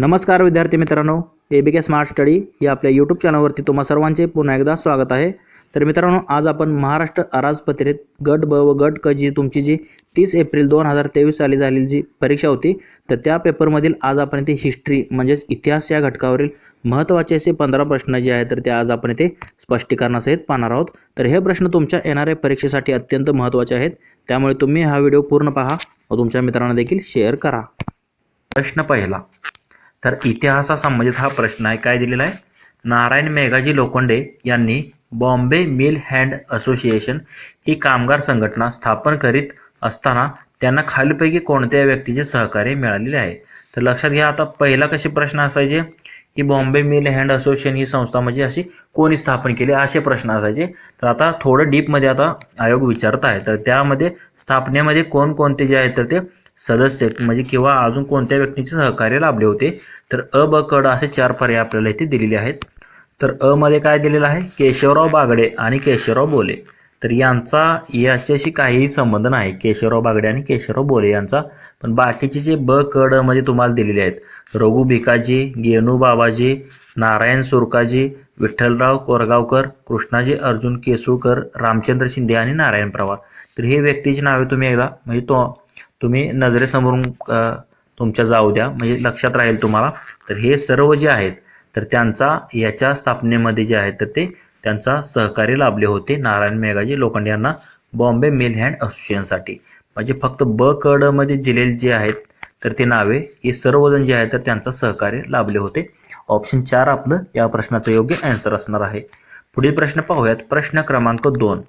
नमस्कार विद्यार्थी मित्रांनो. A B K smart study या आपल्या यूट्यूब चॅनलवरती तुम्हा सर्वांचे पुन्हा एकदा स्वागत आहे. तर मित्रांनो आज आपण महाराष्ट्र अराजपत्रित गट ब व गट क जी तुमची जी तीस एप्रिल दोन हजार तेवीस साली झालेली जी परीक्षा होती तर त्या पेपरमधील आज आपण इथे हिस्ट्री म्हणजेच इतिहास या घटकावरील महत्त्वाचे असे पंधरा प्रश्न जे आहेत तर ते आज आपण इथे स्पष्टीकरणासहित पाहणार आहोत. तर हे प्रश्न तुमच्या येणाऱ्या परीक्षेसाठी अत्यंत महत्त्वाचे आहेत. त्यामुळे तुम्ही हा व्हिडिओ पूर्ण पहा व तुमच्या मित्रांना देखील शेअर करा. प्रश्न पहिला तर इतिहासासंबंधित हा प्रश्न आहे काय दिलेला आहे? नारायण मेघाजी लोखंडे यांनी बॉम्बे मिल हँड असोसिएशन ही कामगार संघटना स्थापन करीत असताना त्यांना खालीपैकी कोणत्या व्यक्तीचे सहकार्य मिळालेले आहे. तर लक्षात घ्या आता पहिला कसे प्रश्न असायचे? ही बॉम्बे मिल हँड असोसिएशन ही संस्था म्हणजे अशी कोणी स्थापन केली? असे प्रश्न असायचे. तर आता थोडं डीपमध्ये आता आयोग विचारत आहे. तर त्यामध्ये स्थापनेमध्ये कोणकोणते जे आहेत तर ते सदस्य म्हणजे किंवा अजून कोणत्या व्यक्तीचे सहकार्य लाभले होते. तर अ ब कड असे चार पर्याय आपल्याला इथे दिलेले आहेत. तर अ मध्ये काय दिलेलं आहे? केशवराव बागडे आणि केशवराव बोले. तर यांचा याच्याशी काहीही संबंध नाही. केशवराव बागडे आणि केशवराव बोले यांचा. पण बाकीचे जे ब कड म्हणजे मध्ये तुम्हाला दिलेले आहेत. रघु भिकाजी गेनू बाबाजी नारायण सुरकाजी विठ्ठलराव कोरगावकर कृष्णाजी अर्जुन केसुळकर रामचंद्र शिंदे आणि नारायण पवार तर हे व्यक्तीची नावे तुम्ही एकदा म्हणजे तो तुम्ही नजरेसमोरून तुमच्या जाऊ द्या म्हणजे लक्षात राहील तुम्हाला. तर हे सर्व जे आहेत तर त्यांचा याच्या स्थापनेमध्ये जे आहेत तर ते त्यांचा सहकार्य लाभले होते नारायण मेघाजी लोखंडे यांना बॉम्बे मिल हँड असोसिएशनसाठी. म्हणजे फक्त ब कडमध्ये जिलेले जे आहेत तर ते नावे हे सर्वजण जे आहेत तर त्यांचा सहकार्य लाभले होते. ऑप्शन चार आपलं या प्रश्नाचं योग्य आन्सर असणार आहे. पुढील प्रश्न पाहूयात. प्रश्न क्रमांक दोन.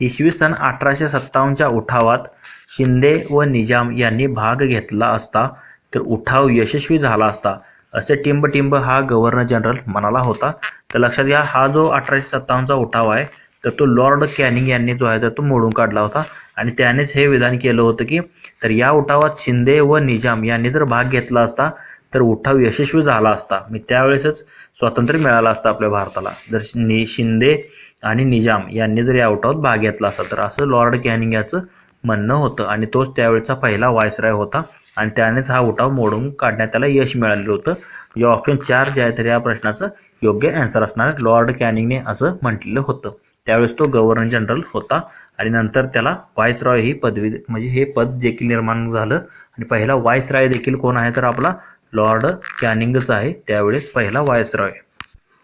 इसवी सन अठराशे सत्तावन्नच्या उठावात शिंदे व निजाम यांनी भाग घेतला असता तर उठाव यशस्वी झाला असता असे टिंब टिंब हा गव्हर्नर जनरल म्हणाला होता. तर लक्षात घ्या हा जो अठराशे सत्तावन्नचा उठाव आहे तर तो लॉर्ड कॅनिंग यांनी जो आहे तर तो मोडून काढला होता. आणि त्यानेच हे विधान केलं होतं की तर या उठावात शिंदे व निजाम यांनी जर भाग घेतला असता तर उठाव यशस्वी झाला असता. मी त्यावेळेसच स्वातंत्र्य मिळालं असतं आपल्या भारताला. जर नि शिंदे आणि निजाम यांनी जर या उठावात भाग घेतला असता तर असं लॉर्ड कॅनिंग याचं म्हणणं होतं. आणि तोच त्यावेळेचा पहिला वायसराय होता. आणि त्यानेच हा उठाव मोडून काढण्यात त्याला यश मिळालेलं होतं. या ऑप्शन चार जे आहे तर या प्रश्नाचं योग्य आन्सर असणार लॉर्ड कॅनिंगने असं म्हटलेलं होतं. त्यावेळेस तो गव्हर्नर जनरल होता. आणि नंतर त्याला व्हायसरॉय ही पदवी म्हणजे हे पद देखील निर्माण झालं. आणि पहिला वायसराय देखील कोण आहे तर आपला लॉर्ड कॅनिंगच आहे त्यावेळेस पहिला वायसरॉय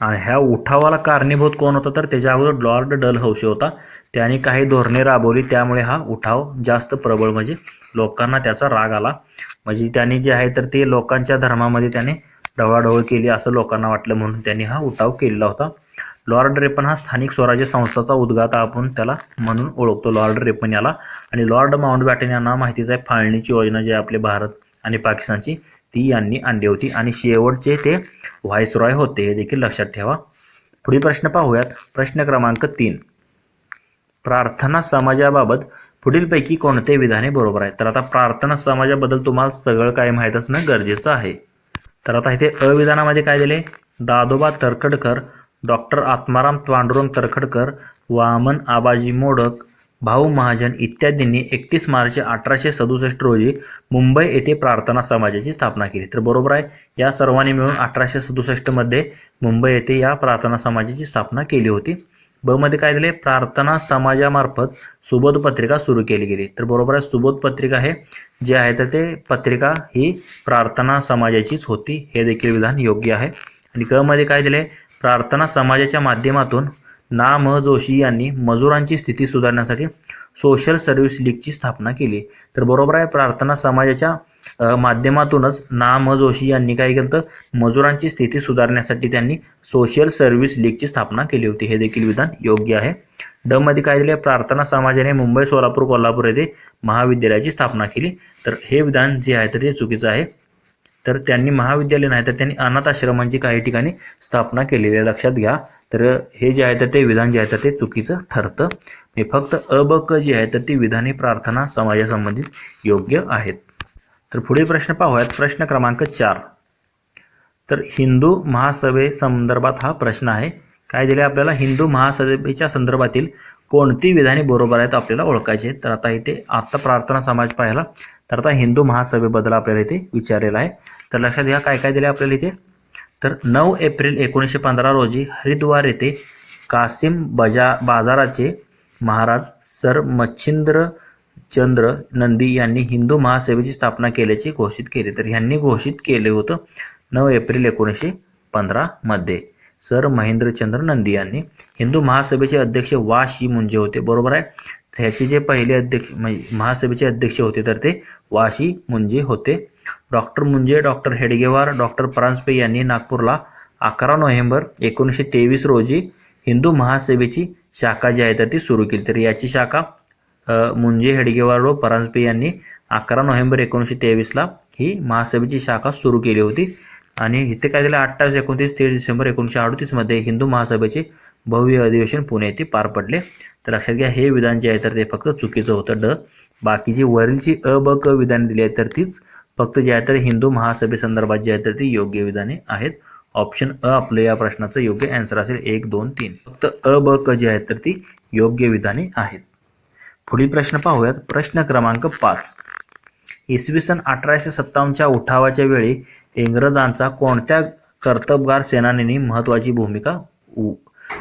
आणि ह्या उठावाला कारणीभूत कोण होता तर त्याच्या अगोदर लॉर्ड डल हौशी होता. त्याने काही धोरणे राबवली त्यामुळे हा उठाव जास्त प्रबळ म्हणजे लोकांना त्याचा राग आला. म्हणजे त्यांनी जे आहे तर ते लोकांच्या धर्मामध्ये त्याने ढवळाढवळ केली असं लोकांना वाटलं म्हणून त्यांनी हा उठाव केलेला होता. लॉर्ड रेपन हा स्थानिक स्वराज्य संस्थाचा उद्गाता आपण त्याला म्हणून ओळखतो. लॉर्ड रेपन याला. आणि लॉर्ड माउंटबॅटन यांना माहितीच आहे फाळणीची योजना जी आपले आपली भारत आणि पाकिस्तानची ती यांनी आणली होती. आणि शेवटचे ते व्हायसरॉय होते हे देखील लक्षात ठेवा. पुढील प्रश्न पाहूयात. प्रश्न क्रमांक तीन. प्रार्थना समाजाबाबत पुढीलपैकी कोणते विधाने बरोबर आहे तर आता प्रार्थना समाजाबद्दल तुम्हाला सगळं काय माहीत असणं गरजेचं आहे. तर आता इथे अविधानामध्ये काय दिले? दादोबा तरखडकर डॉक्टर आत्माराम त्वांडुरंग तरखडकर वामन आबाजी मोडक भाऊ महाजन इत्यादींनी एकतीस मार्च अठराशे सदुसष्ट रोजी मुंबई येथे प्रार्थना समाजाची स्थापना केली. तर बरोबर आहे या सर्वांनी मिळून अठराशे सदुसष्टमध्ये मुंबई येथे या प्रार्थना समाजाची स्थापना केली होती. ब मध्ये काय दिले प्रार्थना समाजामार्फत सुबोध पत्रिका सुरू केली गेली. तर बरोबर आहे सुबोध पत्रिका हे जे आहे तर ते पत्रिका ही प्रार्थना समाजाचीच होती. हे देखील विधान योग्य आहे. आणि क मध्ये काय दिले प्रार्थना समाजाच्या माध्यमातून ना म जोशी यांनी मजुरांची स्थिती सुधारण्यासाठी सोशल सर्व्हिस लीगची स्थापना केली. तर बरोबर आहे प्रार्थना समाजाच्या माध्यमातूनच ना म जोशी यांनी काय केलं तर मजुरांची स्थिती सुधारण्यासाठी त्यांनी सोशल सर्व्हिस लीगची स्थापना केली होती. हे देखील विधान योग्य आहे. ड मध्ये काय दिले प्रार्थना समाजाने मुंबई सोलापूर कोल्हापूर येथे महाविद्यालयाची स्थापना केली. तर हे विधान जे आहे तर ते चुकीचं आहे. तर त्यांनी महाविद्यालय नाही तर त्यांनी अनाथ आश्रमांची काही ठिकाणी स्थापना केलेली आहे. लक्षात घ्या. तर हे जे आहे तर ते विधान जे आहे तर ते चुकीचं ठरतं. हे फक्त अबक जे आहे तर ती विधाने प्रार्थना समाजासंबंधित योग्य आहेत. तर पुढील प्रश्न पाहूयात. प्रश्न क्रमांक चार. तर हिंदू महासभेसंदर्भात हा प्रश्न आहे. काय दिले आपल्याला? हिंदू महासभेच्या संदर्भातील कोणती विधाने बरोबर आहेत आपल्याला ओळखायचे? तर आता इथे आत्ता प्रार्थना समाज पाहिला. तर आता हिंदू महासभेबद्दल आपल्याला इथे विचारलेला आहे. तर लक्षात घ्या काय काय दिले आपल्याला इथे. तर नऊ एप्रिल एकोणीसशे पंधरा रोजी हरिद्वार येथे कासिम बजा बाजाराचे महाराज सर मच्छिंद्र चंद्र नंदी यांनी हिंदू महासभेची स्थापना केल्याचे घोषित केले. तर ह्यांनी घोषित केले होतं नऊ एप्रिल एकोणीसशे पंधरामध्ये सर महेंद्रचंद्र नंदी यांनी हिंदू महासभेचे अध्यक्ष वा. शी मुंजे होते. बरोबर आहे? ह्याचे जे पहिले अध्यक्ष म्हणजे महासभेचे अध्यक्ष होते तर ते वाशी मुंजे होते. Doctor Munje doctor Hedgewar doctor Paranjpe यांनी नागपूरला अकरा नोव्हेंबर एकोणीसशे तेवीस रोजी हिंदू महासभेची शाखा जी आहे तर ती सुरू केली. तर याची शाखा मुंजे हेडगेवार व परांजपे यांनी अकरा नोव्हेंबर एकोणीसशे तेवीसला ही महासभेची शाखा सुरू केली होती. आणि इथे काय झालं अठ्ठावीस एकोणतीस तेवीस डिसेंबर एकोणीसशे अडतीसमध्ये हिंदू महासभेचे भव्य अधिवेशन पुणे येथे पार पडले. तर लक्षात घ्या हे विधान जे आहे तर ते फक्त चुकीचं होतं ड. बाकीची वरीलची अ ब क विधाने दिली आहेत तर तीच फक्त जे आहे तर हिंदू महासभेसंदर्भात जे आहे तर ती योग्य विधाने आहेत. ऑप्शन अ आपलं या प्रश्नाचं योग्य अँसर असेल एक दोन तीन. फक्त अ ब क जे आहेत तर ती योग्य विधाने आहेत. पुढील प्रश्न पाहूयात. प्रश्न क्रमांक पाच. इसवी सन अठराशे सत्तावन्नच्या उठावाच्या वेळी इंग्रजांचा कोणत्या कर्तबगार सेनानींनी महत्त्वाची भूमिका उ-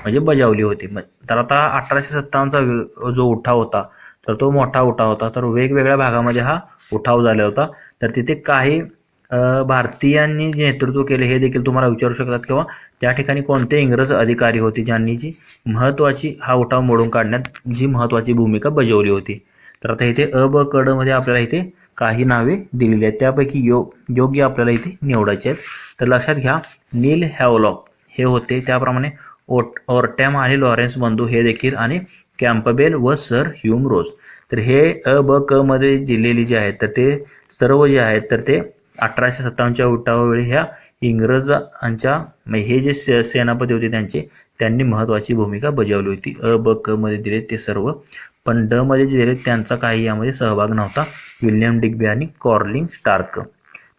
म्हणजे बजावली होती. तर आता अठराशे सत्तावन्नचा जो उठाव होता तर तो मोठा उठाव होता. तर वेगवेगळ्या भागामध्ये हा उठाव झाला होता. तर तिथे काही भारतीयांनी जे नेतृत्व केले हे देखील तुम्हाला विचारू शकतात किंवा त्या ठिकाणी कोणते इंग्रज अधिकारी होते ज्यांनी जी महत्त्वाची हा उठाव मोडून काढण्यात जी महत्त्वाची भूमिका बजावली होती. तर आता इथे अ ब कडमध्ये आपल्याला इथे काही नावे दिलेली आहेत. त्यापैकी यो योग्य आपल्याला इथे निवडायचे आहेत. तर लक्षात घ्या नील हॅवलॉक हे होते. त्याप्रमाणे ओट ओरटॅम आणि लॉरेन्स बंधू हे देखील आणि कॅम्पबेल व सर ह्यूम रोज. तर हे अ ब क मध्ये दिलेली जे आहेत तर ते सर्व जे आहेत तर ते अठराशे सत्तावन्नच्या उठावावेळी ह्या इंग्रजांच्या हे जे से सेनापती होते त्यांचे त्यांनी महत्त्वाची भूमिका बजावली होती. अ ब क मध्ये दिले ते सर्व. पण ड मध्ये जे दिले त्यांचा काही यामध्ये सहभाग नव्हता. विल्यम डिग्बी आणि कॉर्लिंग स्टार्क.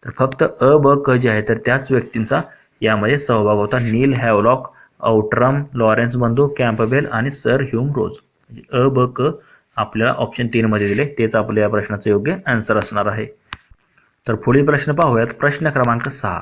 तर फक्त अ ब क जे आहे तर त्याच व्यक्तींचा यामध्ये सहभाग होता. नील हॅवलॉक आउटरम लॉरेन्स बंधू कॅम्पबेल आणि सर ह्यूम रोज. म्हणजे अ ब क आपल्याला ऑप्शन तीनमध्ये दिले. तेच आपल्या या प्रश्नाचं योग्य आन्सर असणार आहे. तर पुढील प्रश्न पाहूयात. प्रश्न क्रमांक सहा.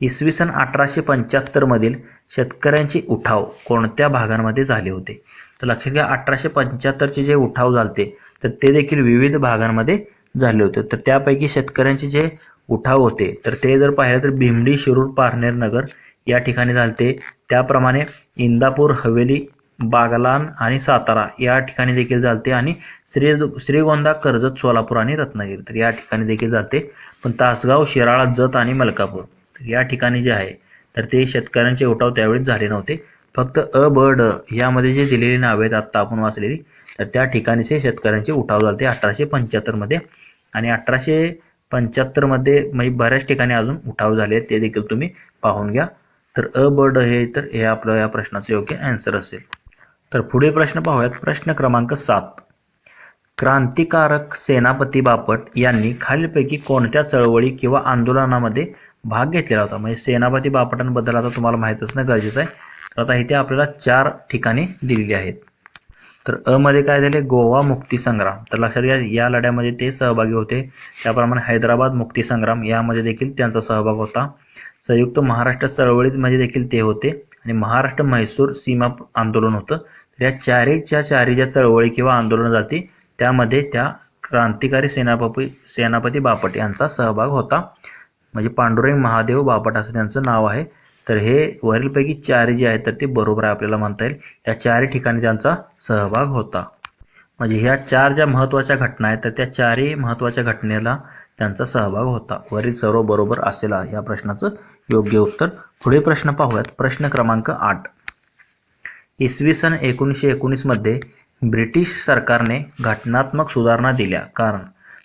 इसवी सन अठराशे पंच्याहत्तरमधील शेतकऱ्यांचे उठाव कोणत्या भागांमध्ये झाले होते? तर लक्षात घ्या अठराशे पंच्याहत्तरचे जे उठाव झालते तर ते देखील विविध भागांमध्ये झाले होते. तर त्यापैकी शेतकऱ्यांचे जे उठाव होते तर ते जर पाहिलं तर भिमडी शिरूर पारनेर नगर या ठिकाणी झालते. त्याप्रमाणे इंदापूर हवेली बागलान आणि सातारा या ठिकाणी देखील चालते आणि श्री श्रीगोंदा कर्जत सोलापूर आणि रत्नागिरी. तर या ठिकाणी देखील चालते पण तासगाव शिराळा जत आणि मलकापूर. तर या ठिकाणी जे आहे तर ते शेतकऱ्यांचे उठाव त्यावेळेस झाले नव्हते. फक्त अ ब ड यामध्ये जे दिलेली नावे आहेत आत्ता आपण वाचलेली तर त्या ठिकाणीचे शेतकऱ्यांचे उठाव झाले अठराशे पंच्याहत्तरमध्ये आणि अठराशे पंच्याहत्तरमध्ये म्हणजे बऱ्याच ठिकाणी अजून उठाव झाले आहेत ते देखील तुम्ही पाहून घ्या. तर अ बर्ड हे तर हे आपलं या प्रश्नाचं योग्य आन्सर असेल. तर पुढे प्रश्न पाहूयात. प्रश्न क्रमांक सात. क्रांतिकारक सेनापती बापट यांनी खालीलपैकी कोणत्या चळवळी किंवा आंदोलनामध्ये भाग घेतलेला होता? म्हणजे सेनापती बापटांबद्दल आता तुम्हाला माहीत असणं गरजेचं आहे. तर आता इथे आपल्याला चार ठिकाणी दिलेली आहेत. तर अ मध्ये काय झाले? गोवा मुक्ती संग्राम. तर लक्षात घ्या या लढ्यामध्ये ते सहभागी होते. त्याप्रमाणे हैदराबाद मुक्ती संग्राम यामध्ये देखील त्यांचा सहभाग होता. संयुक्त महाराष्ट्र चळवळीमध्ये देखील ते होते. आणि महाराष्ट्र म्हैसूर सीमा आंदोलन होतं. तर या चारीच्या चारी ज्या चळवळी किंवा आंदोलन जाती त्यामध्ये त्या क्रांतिकारी सेनापती सेनापती बापट यांचा सहभाग होता. म्हणजे पांडुरंग महादेव बापट असं त्यांचं नाव आहे. तर हे वरीलपैकी चारी जे आहेत तर ते बरोबर आहे आपल्याला म्हणता येईल. या चारही ठिकाणी त्यांचा सहभाग होता. म्हणजे ह्या चार ज्या महत्त्वाच्या घटना आहेत तर त्या चारही महत्त्वाच्या घटनेला त्यांचा सहभाग होता. वरील सर्व बरोबर असेल या प्रश्नाचं योग्य उत्तर. पुढे प्रश्न पाहूयात. प्रश्न क्रमांक आठ. इसवी सन एकोणीसशे एकोणीसमध्ये ब्रिटिश सरकारने घटनात्मक सुधारणा दिल्या. कारण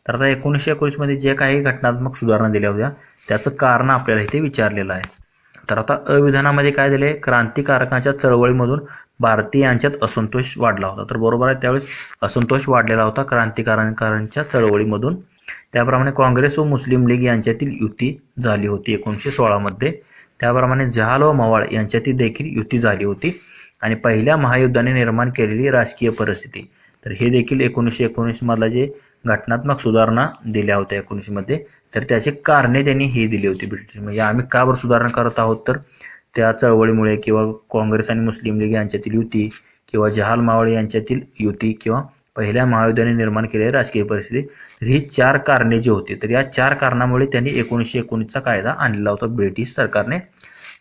तर आता एकोणीसशे एकोणीसमध्ये जे काही घटनात्मक सुधारणा दिल्या होत्या त्याचं कारण आपल्याला इथे विचारलेलं आहे. तर आता अविधानामध्ये काय झाले? क्रांतिकारकांच्या चळवळीमधून भारतीयांच्यात असंतोष वाढला होता. तर बरोबर आहे त्यावेळेस असंतोष वाढलेला होता क्रांतिकारकांच्या चळवळीमधून. त्याप्रमाणे काँग्रेस व मुस्लिम लीग यांच्यातील युती झाली होती एकोणीसशे सोळामध्ये त्याप्रमाणे जहाल व मवाळ यांच्यातील देखील युती झाली होती आणि पहिल्या महायुद्धाने निर्माण केलेली राजकीय परिस्थिती. तर हे देखील एकोणीसशे एकोणीसमधला जे घटनात्मक सुधारणा दिल्या होत्या एकोणीसमध्ये तर त्याची कारणे त्यांनी ही दिली होती ब्रिटिश. म्हणजे आम्ही का बरं सुधारणा करत आहोत? तर त्या चळवळीमुळे किंवा काँग्रेस आणि मुस्लिम लीग यांच्यातील युती किंवा जहाल मावळे यांच्यातील युती किंवा पहिल्या महायुद्धाने निर्माण केलेली राजकीय परिस्थिती तर ही चार कारणे जी होती तर या चार कारणामुळे त्यांनी एकोणीसशे एकोणीसचा कायदा आणलेला होता ब्रिटिश सरकारने.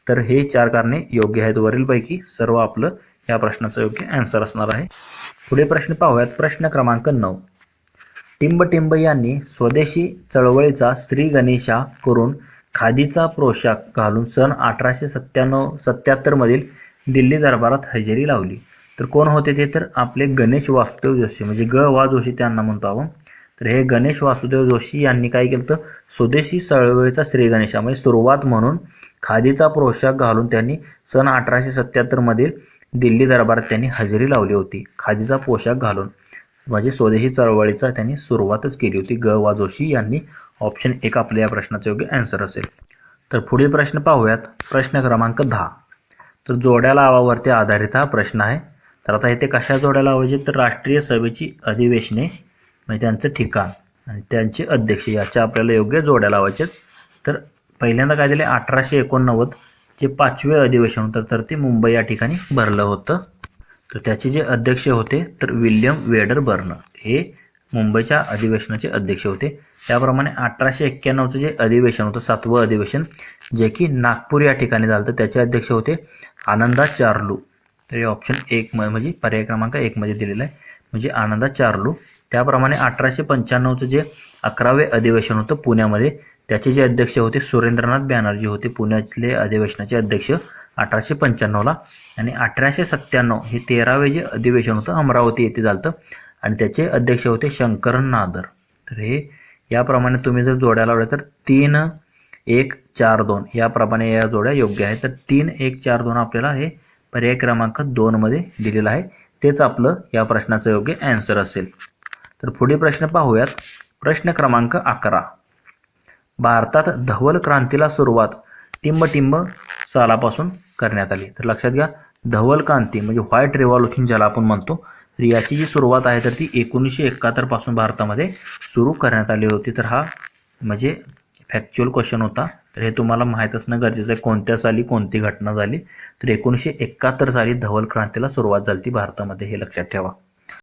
तर हे चार कारणे योग्य आहेत वरीलपैकी. सर्व आपलं या प्रश्नाचं योग्य आन्सर असणार आहे. पुढे प्रश्न पाहूयात. प्रश्न क्रमांक नऊ. टिंबटिंब यांनी स्वदेशी चळवळीचा श्री गणेशा करून खादीचा पोशाख घालून सन अठराशे सत्त्याण्णव सत्याहत्तरमधील दिल्ली दरबारात हजेरी लावली. तर कोण होते ते तर आपले गणेश वासुदेव जोशी. म्हणजे ग वा जोशी त्यांना म्हणतो आपण. तर हे गणेश वासुदेव जोशी यांनी काय केलं तर स्वदेशी चळवळीचा श्री गणेशा म्हणजे सुरुवात म्हणून खादीचा पोशाख घालून त्यांनी सन अठराशे सत्याहत्तरमधील दिल्ली दरबारात त्यांनी हजेरी लावली होती. खादीचा पोशाख घालून. म्हणजे स्वदेशी चळवळीचा त्यांनी सुरुवातच केली होती. ग वा जोशी यांनी ऑप्शन एक आपल्या या प्रश्नाचं योग्य अँसर असेल. तर पुढील प्रश्न पाहूयात. प्रश्न क्रमांक दहा. तर जोड्या लावावरती आधारित हा प्रश्न आहे. तर आता इथे कशा जोड्या लावायचे तर राष्ट्रीय सभेची अधिवेशने म्हणजे त्यांचं ठिकाण आणि त्यांचे अध्यक्ष याच्या आपल्याला योग्य जोड्या लावायचे तर पहिल्यांदा काय दिले अठराशे एकोणनव्वद जे पाचवे अधिवेशन होतं तर ते मुंबई या ठिकाणी भरलं होतं. तर त्याचे जे अध्यक्ष होते तर विल्यम वेडर बर्न. हे मुंबईच्या अधिवेशनाचे अध्यक्ष होते. त्याप्रमाणे अठराशे एक्क्याण्णवचं जे अधिवेशन होतं सातवं अधिवेशन जे की नागपूर या ठिकाणी झालं होतं त्याचे अध्यक्ष होते आनंदा चार्लू. तर हे ऑप्शन एक म- म्हणजे पर्याय क्रमांक एकमध्ये दिलेलं आहे. म्हणजे आनंदा चारलू. त्याप्रमाणे अठराशे पंच्याण्णवचं जे अकरावे अधिवेशन होतं पुण्यामध्ये त्याचे जे अध्यक्ष होते सुरेंद्रनाथ बॅनर्जी होते पुण्यातले अधिवेशनाचे अध्यक्ष अठराशे पंच्याण्णवला. आणि अठराशे सत्त्याण्णव हे तेरावे जे अधिवेशन होतं अमरावती येथे झालं आणि त्याचे अध्यक्ष होते शंकरन नादर. तर हे याप्रमाणे तुम्ही जर जोड्या लावल्या तर तीन एक चार दोन याप्रमाणे या जोड्या योग्य आहेत. तर तीन एक चार दोन आपल्याला हे पर्याय क्रमांक दोनमध्ये दिलेला आहे. तेच आपलं या प्रश्नाचं योग्य ॲन्सर असेल. तर पुढील प्रश्न पाहूयात. प्रश्न क्रमांक अकरा. भारतात धवल क्रांतीला सुरुवात टिंब टिंब सालापासून करण्यात आली. तर लक्षात घ्या धवल क्रांती म्हणजे व्हाईट रिव्हॉल्युशन ज्याला आपण म्हणतो तर याची जी सुरुवात आहे तर ती एकोणीसशे एकाहत्तरपासून भारतामध्ये सुरू करण्यात आली होती. तर हा म्हणजे फॅक्च्युअल क्वेश्चन होता. तर हे तुम्हाला माहीत असणं गरजेचं आहे. कोणत्या साली कोणती घटना झाली? तर एकोणीसशे एकाहत्तर साली धवल क्रांतीला सुरुवात झाली ती भारतामध्ये. हे लक्षात ठेवा.